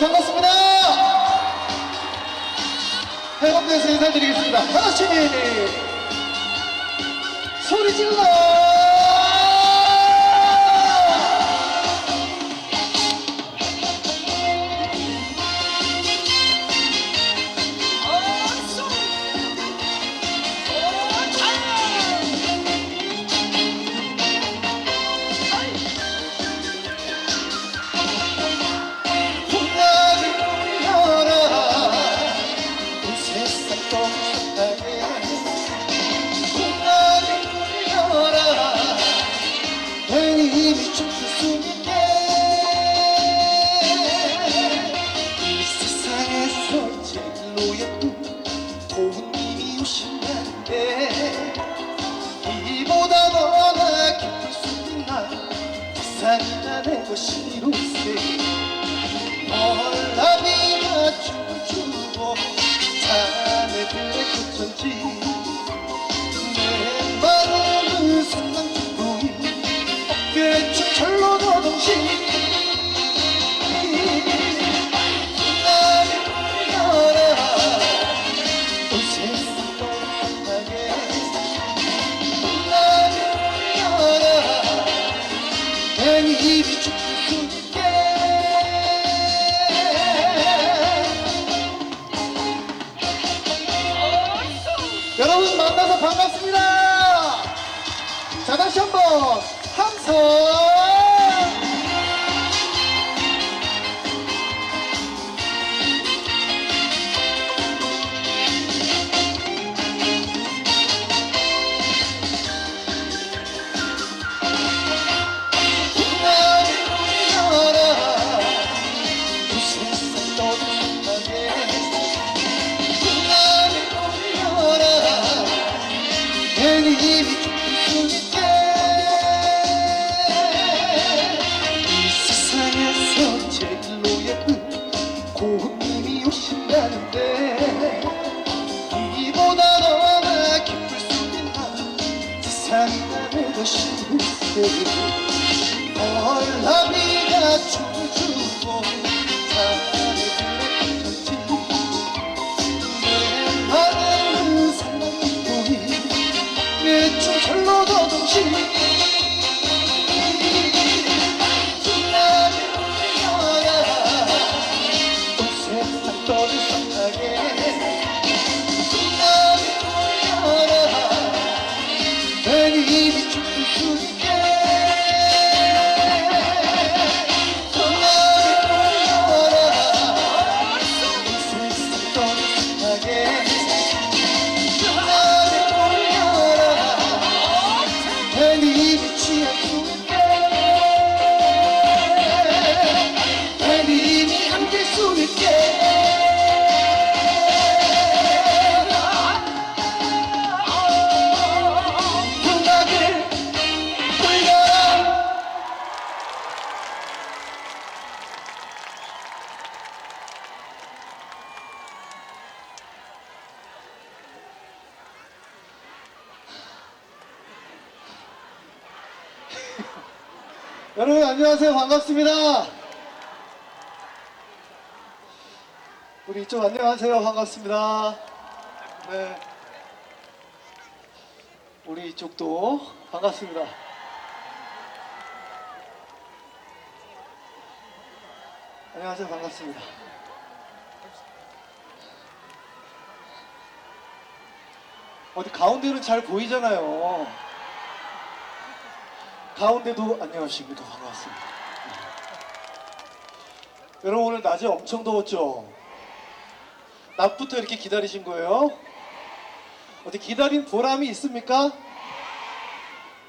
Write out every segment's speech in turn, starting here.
반갑습니다. 해병대에서 인사드리겠습니다. 하나씩 소리 질러! 괜히 여러분 만나서 반갑습니다. 자 다시 한번 함성. 여러분 안녕하세요. 반갑습니다. 우리 이쪽 안녕하세요. 반갑습니다. 네. 우리 이쪽도 반갑습니다. 안녕하세요. 반갑습니다. 어디 가운데는 잘 보이잖아요 가운데도 안녕하십니까 반갑습니다. 여러분 오늘 낮에 엄청 더웠죠? 낮부터 이렇게 기다리신 거예요? 어디 기다린 보람이 있습니까?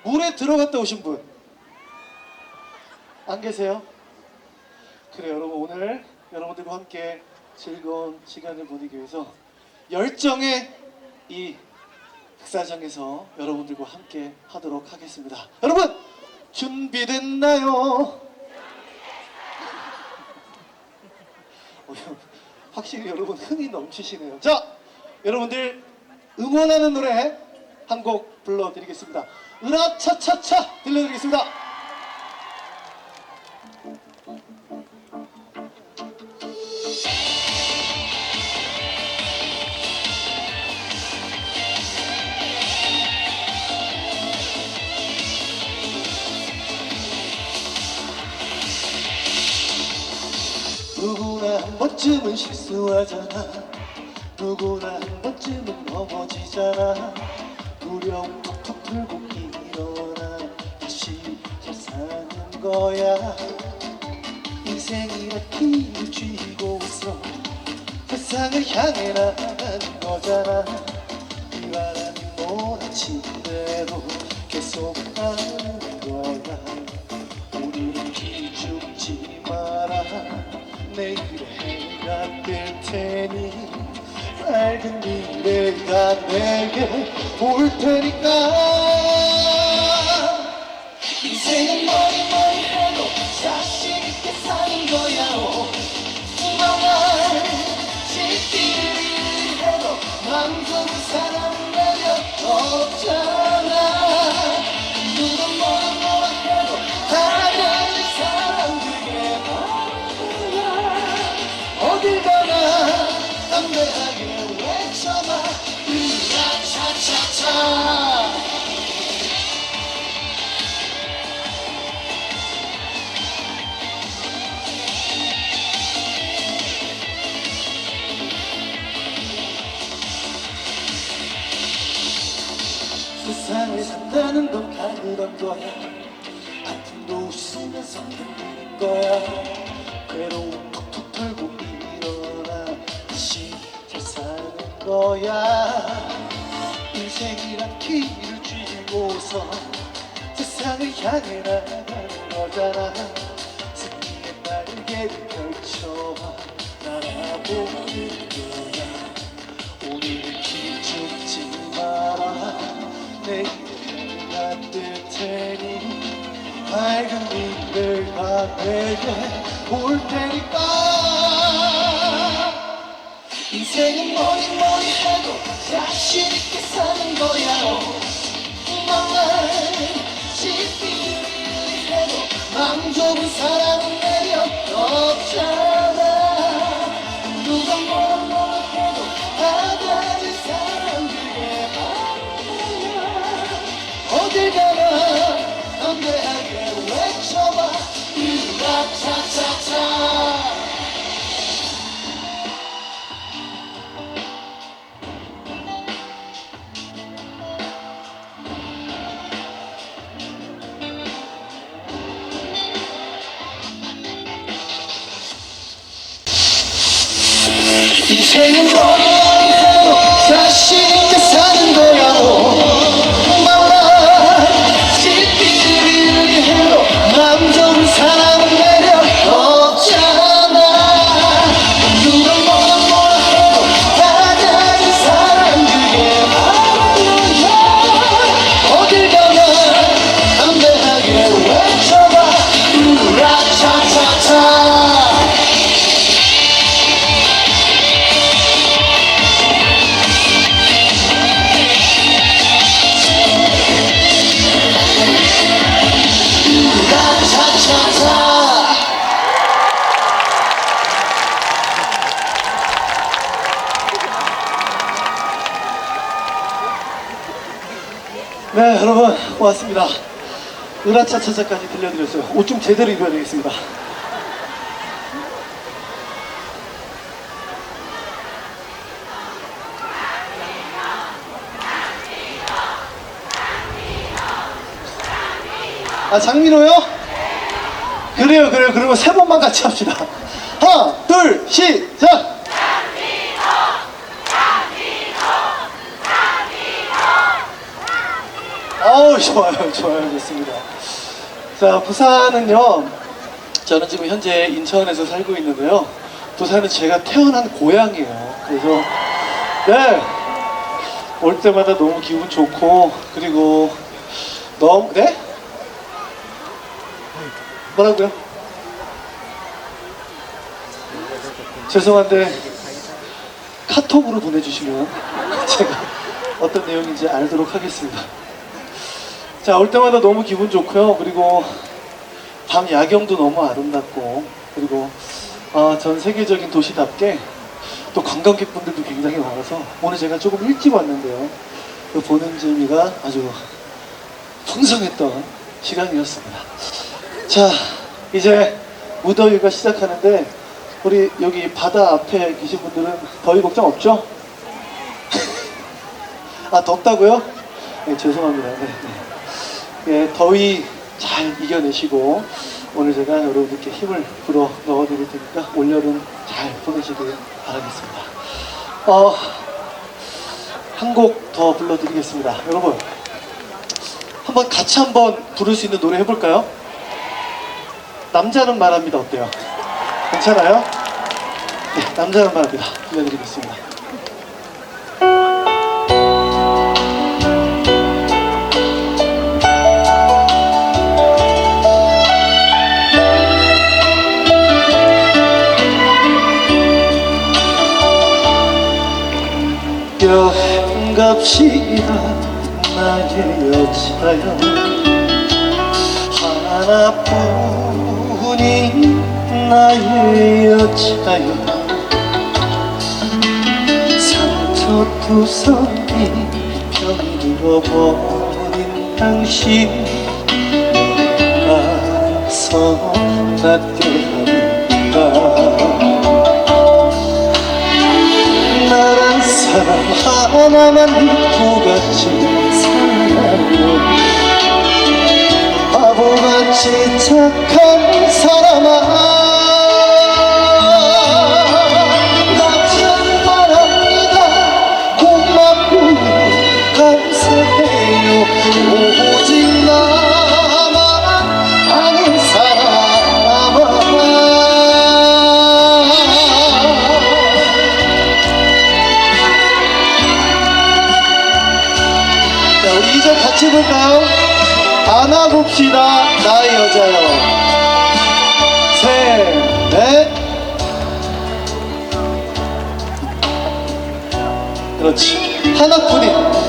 물에 들어갔다 오신 분? 안 계세요? 그래 여러분 오늘 여러분들과 함께 즐거운 시간을 보내기 위해서 열정의 이 흑사장에서 여러분들과 함께 하도록 하겠습니다. 여러분 준비됐나요? 어, 확실히 여러분 흥이 넘치시네요. 자, 여러분들 응원하는 노래 한 곡 불러드리겠습니다. 으라차차차 들려드리겠습니다. 누구나 한 번쯤은 실수하잖아. 누구나 한 번쯤은 넘어지잖아. 두려움 툭툭 풀고 일어나 다시 잘 사는 거야. 인생이라 힘을 쥐고서 세상을 향해 나가는 거잖아 미래가 내게 올 테니까. 인생은 뭐니 뭐니 해도 자신 있게 사는 거야 멍할 짓기를 해도 맘좀 사람 내려 없잖아 건 거야 아픔도 웃으면서 견디는 거야 괴로움 툭툭 털고 일어나 다시 잘 사는 거야. 인생이란 길을 쥐고서 세상을 향해 나가는 거잖아 내게 올 테니까. 인생은 뭐니 뭐니 해도 자신 있게 사는 거야. 멍할 짓기를 해도 맘 좁은 사람은 내려 없잖아 인생은 네 여러분 고맙습니다. 으라차 차차까지 들려드렸어요. 옷 좀 제대로 입어야 되겠습니다. 아 장민호요? 그래요 그래요. 그리고 세 번만 같이 합시다. 하나 둘 시작 어우 좋아요 좋아요 좋습니다 자 부산은요 저는 지금 현재 인천에서 살고 있는데요 부산은 제가 태어난 고향이에요 그래서 네 올 때마다 너무 기분 좋고 그리고 너무 네? 뭐라고요? 죄송한데 카톡으로 보내주시면 제가 어떤 내용인지 알도록 하겠습니다. 자, 올 때마다 너무 기분 좋고요. 그리고 밤 야경도 너무 아름답고 그리고 아, 전 세계적인 도시답게 또 관광객분들도 굉장히 많아서 오늘 제가 조금 일찍 왔는데요. 그 보는 재미가 아주 풍성했던 시간이었습니다. 자, 이제 무더위가 시작하는데 우리 여기 바다 앞에 계신 분들은 더위 걱정 없죠? 아, 덥다고요? 네, 죄송합니다. 네, 네. 예, 더위 잘 이겨내시고 오늘 제가 여러분들께 힘을 불어 넣어드릴 테니까 올여름 잘 보내시길 바라겠습니다. 어, 한 곡 더 불러드리겠습니다. 여러분, 한번 같이 한번 부를 수 있는 노래 해볼까요? 남자는 말합니다. 어때요? 괜찮아요? 네, 남자는 말합니다. 들려드리겠습니다. 여행 갑시다. 나의 여자여. 하나뿐인 나의 여자여. 상처투성이 병들어버린 당신 가서 낫 사람 하나만 믿고 같이 살아요. 바보같이 착한 볼까요? 안아봅시다, 나의 여자여. 셋, 넷. 그렇지. 하나뿐인.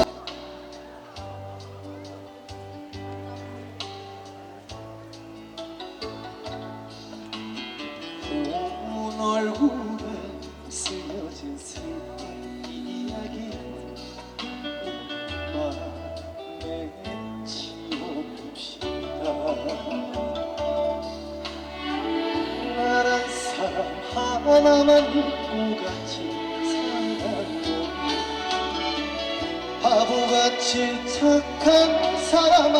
하나만 믿고 같이 살아요 바보같이 착한 사람아.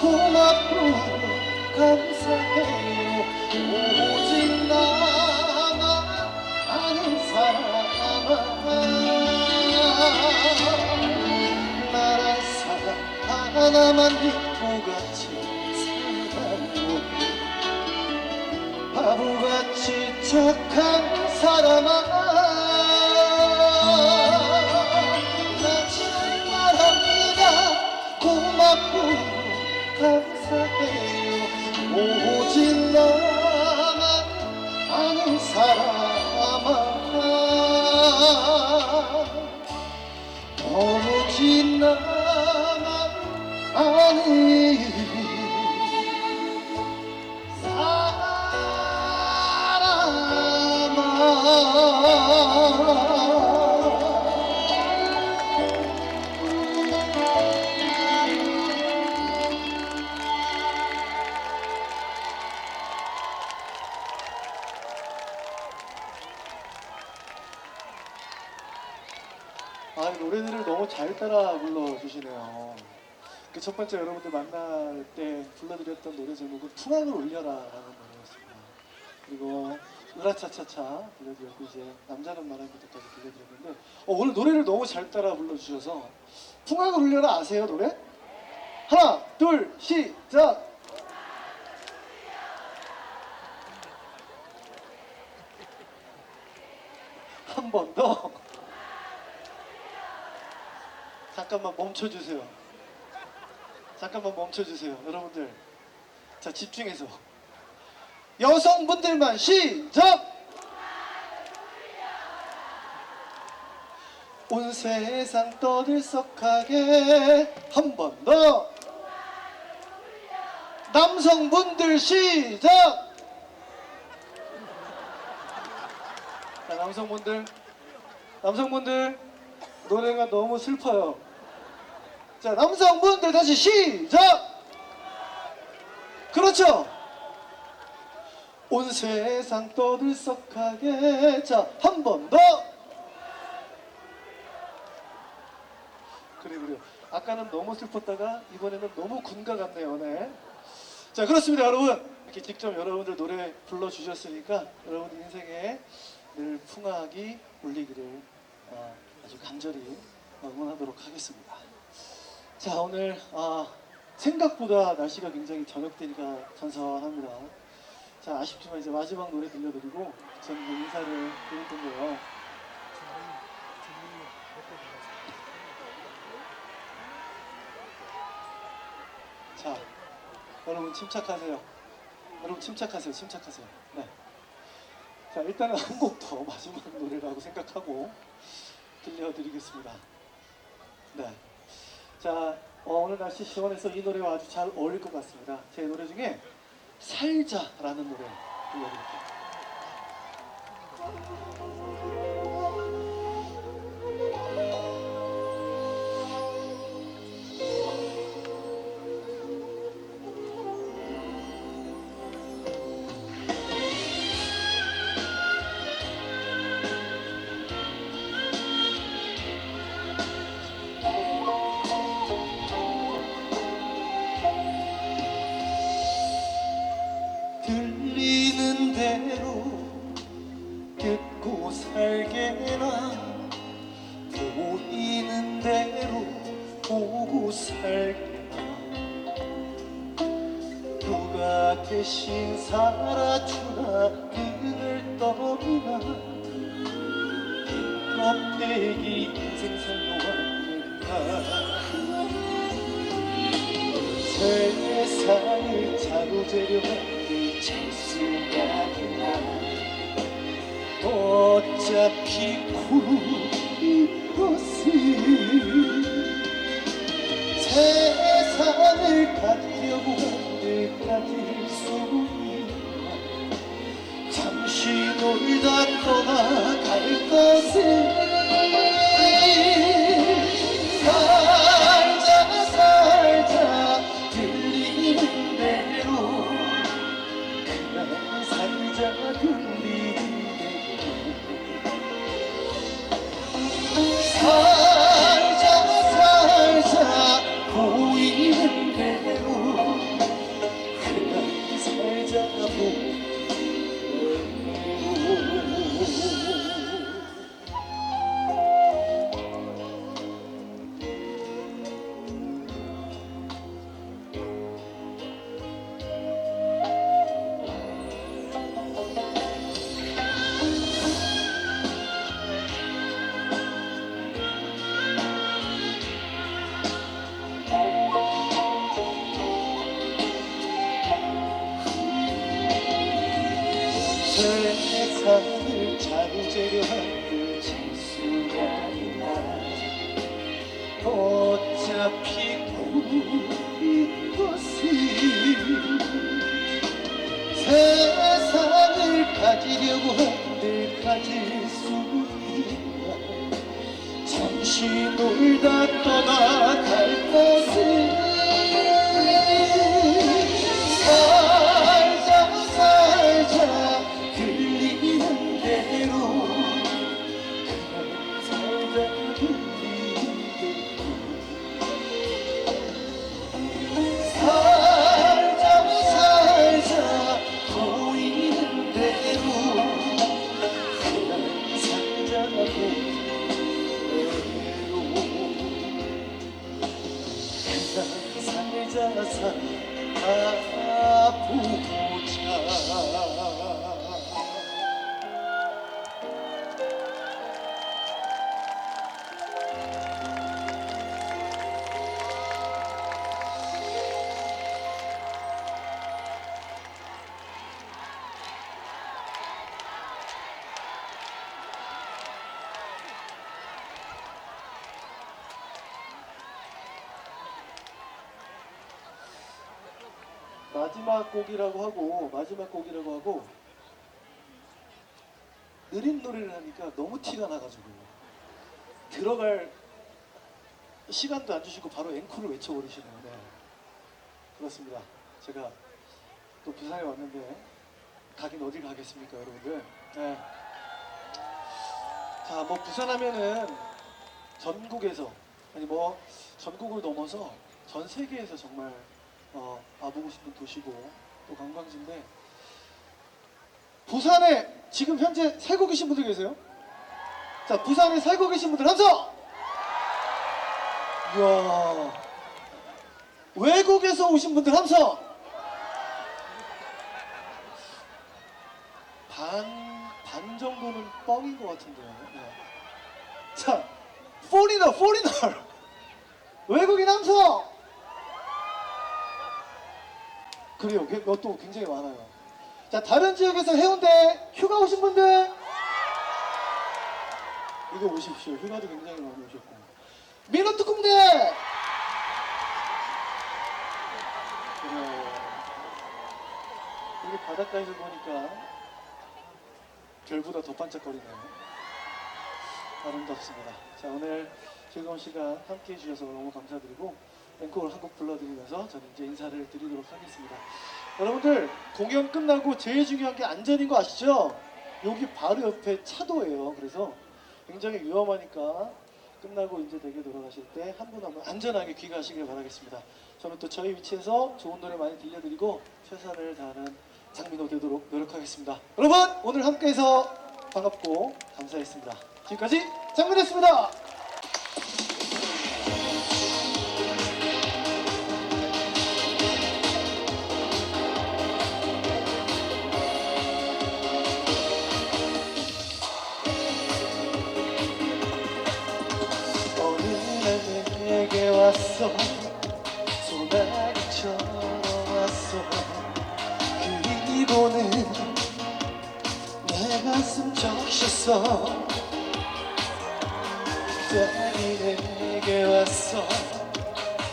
고맙고 감사해요. 오직 나만 아는 사람아. 나란 사람 하나만 믿고 착한 사람아. 나잘 말합니다. 고맙고 감사해요. 오직 나만 아는 사람아. 오직 나만 아는 잘 따라 불러주시네요. 그 첫 번째 여러분들 만날 때 불러드렸던 노래 제목은 풍악을 올려라라는 노래였습니다. 그리고 으라차차차 들려드렸고 이제 남자는 말합니다까지 들려드렸는데 어, 오늘 노래를 너무 잘 따라 불러주셔서 풍악을 올려라 아세요 노래? 하나 둘 시작. 한 번 더. 잠깐만 멈춰주세요. 잠깐만 멈춰주세요. 여러분들. 자, 집중해서. 여성분들만 시작! 온 세상 떠들썩하게 한 번 더. 남성분들 시작! 자, 남성분들, 남성분들 노래가 너무 슬퍼요. 자, 남성분들 다시 시작! 그렇죠. 온 세상 떠들썩하게 자, 한 번 더. 그래 그래. 아까는 너무 슬펐다가 이번에는 너무 군가 같네요. 네. 자, 그렇습니다, 여러분. 이렇게 직접 여러분들 노래 불러 주셨으니까 여러분 인생에 늘 풍악이 울리기를 어, 아주 간절히 응원하도록 하겠습니다. 자, 오늘 아, 생각보다 날씨가 굉장히 저녁 되니까 선선합니다. 자, 아쉽지만 이제 마지막 노래 들려드리고 저는 인사를 드릴 텐데요. 자, 여러분 침착하세요. 여러분 침착하세요. 침착하세요. 네. 자, 일단은 한 곡 더 마지막 노래라고 생각하고 들려드리겠습니다. 네. 자, 어, 오늘 날씨 시원해서 이 노래와 아주 잘 어울릴 것 같습니다. 제 노래 중에 살자라는 노래 들려드릴게요. 떠나. 껍데기 인생 살려왔는가 세상을 자로재려 한들 재수가 있나. 어차피 구인 것은 세상을 가지려고 한들 가질 잠시 놀다 떠나갈 것은 마지막 곡이라고 하고 마지막 곡이라고 하고 느린 노래를 하니까 너무 티가 나가지고 들어갈 시간도 안 주시고 바로 앵콜을 외쳐버리시네요. 네. 그렇습니다. 제가 또 부산에 왔는데 가긴 어딜 가겠습니까, 여러분들? 네. 자, 뭐 부산 하면은 전국에서 아니 뭐 전국을 넘어서 전 세계에서 정말 어, 와보고 싶은 도시고 또 관광지인데 부산에 지금 현재 살고 계신 분들 계세요? 자, 부산에 살고 계신 분들 함성! 이야, 외국에서 오신 분들 함성! 반, 반 정도는 뻥인 것 같은데요. 네. 자, 포리너, 포리너! 외국인 함성! 그래요. 그것도 굉장히 많아요. 자, 다른 지역에서 해운대 휴가 오신 분들! 이거 오십시오. 휴가도 굉장히 많이 오셨고. 민호 특공대! 그래요. 여기 바닷가에서 보니까 별보다 더 반짝거리네요. 아름답습니다. 자, 오늘 즐거운 시간 함께 해주셔서 너무 감사드리고 앵콜 한곡 불러드리면서 저는 이제 인사를 드리도록 하겠습니다. 여러분들 공연 끝나고 제일 중요한 게 안전인 거 아시죠? 여기 바로 옆에 차도예요. 그래서 굉장히 위험하니까 끝나고 이제 댁에 돌아가실 때 한 분 한 분 안전하게 귀가하시길 바라겠습니다. 저는 또 저희 위치에서 좋은 노래 많이 들려드리고 최선을 다하는 장민호 되도록 노력하겠습니다. 여러분 오늘 함께해서 반갑고 감사했습니다. 지금까지 장민호였습니다. 적셨어. 별이 내게 왔어.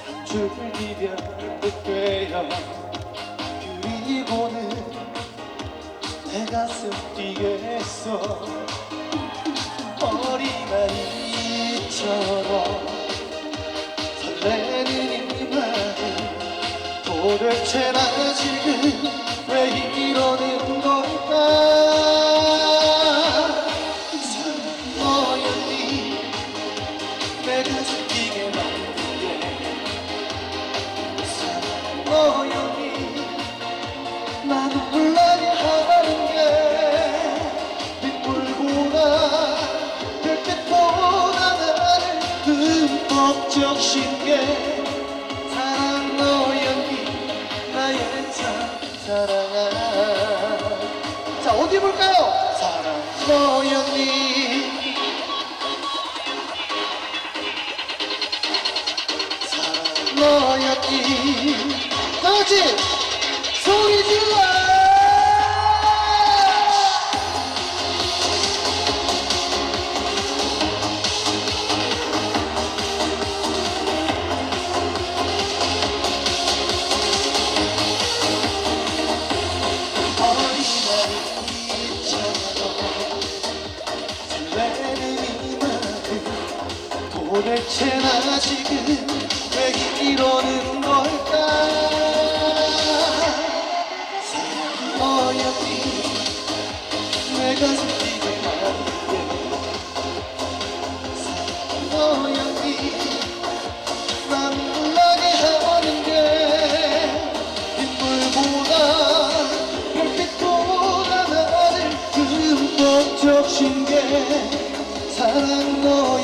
한 줄기 별빛 되어 그리고는 내 가슴 뛰게 했어. 어린아이처럼 설레는 이 마음 도대체 나 지금 같이 소리 질러 사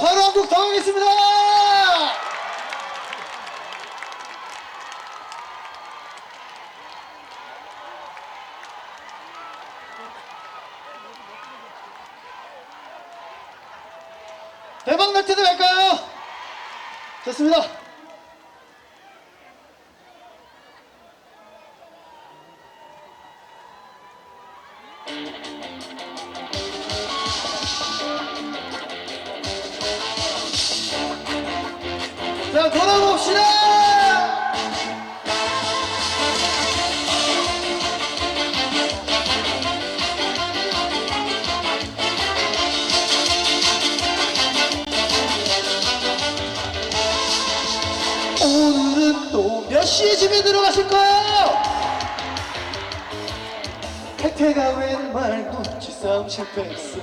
바로 한 곡 더 하겠습니다! 대박 나트도 갈까요? 좋습니다. 따윈 말고 지싸움 실패했어.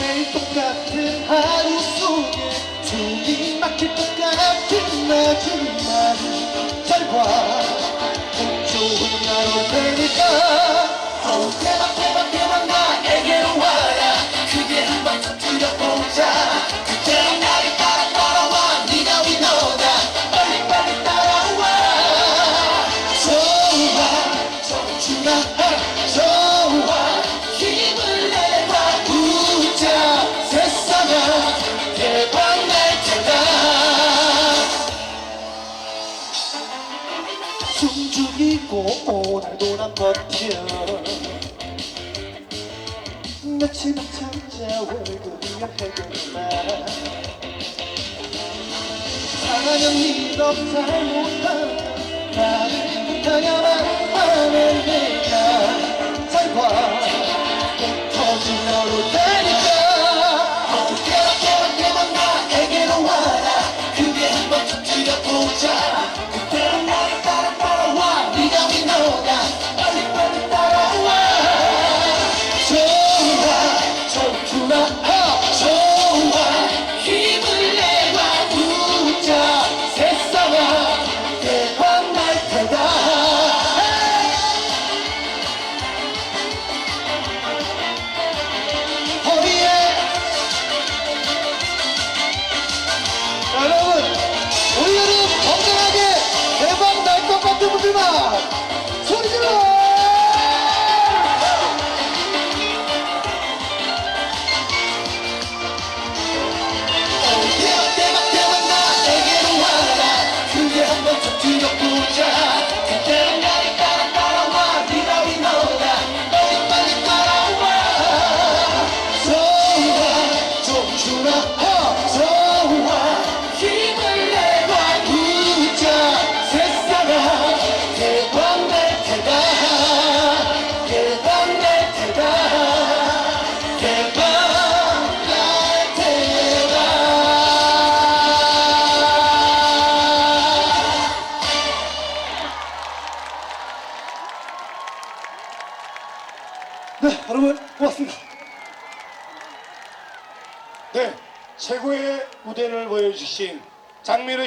매일 똑같은 하루 속에 종이 막힐 것 같은 나지만 절과 운 좋은 날이 되니까. 버텨 며칠 참자 월급이면 해결만. 사랑은 믿어 잘 못한 나를 못하냐만 하는 내가. 잘봐. 터진 너로 다니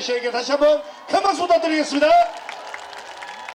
씨에게 다시 한번 큰 박수 부탁드리겠습니다.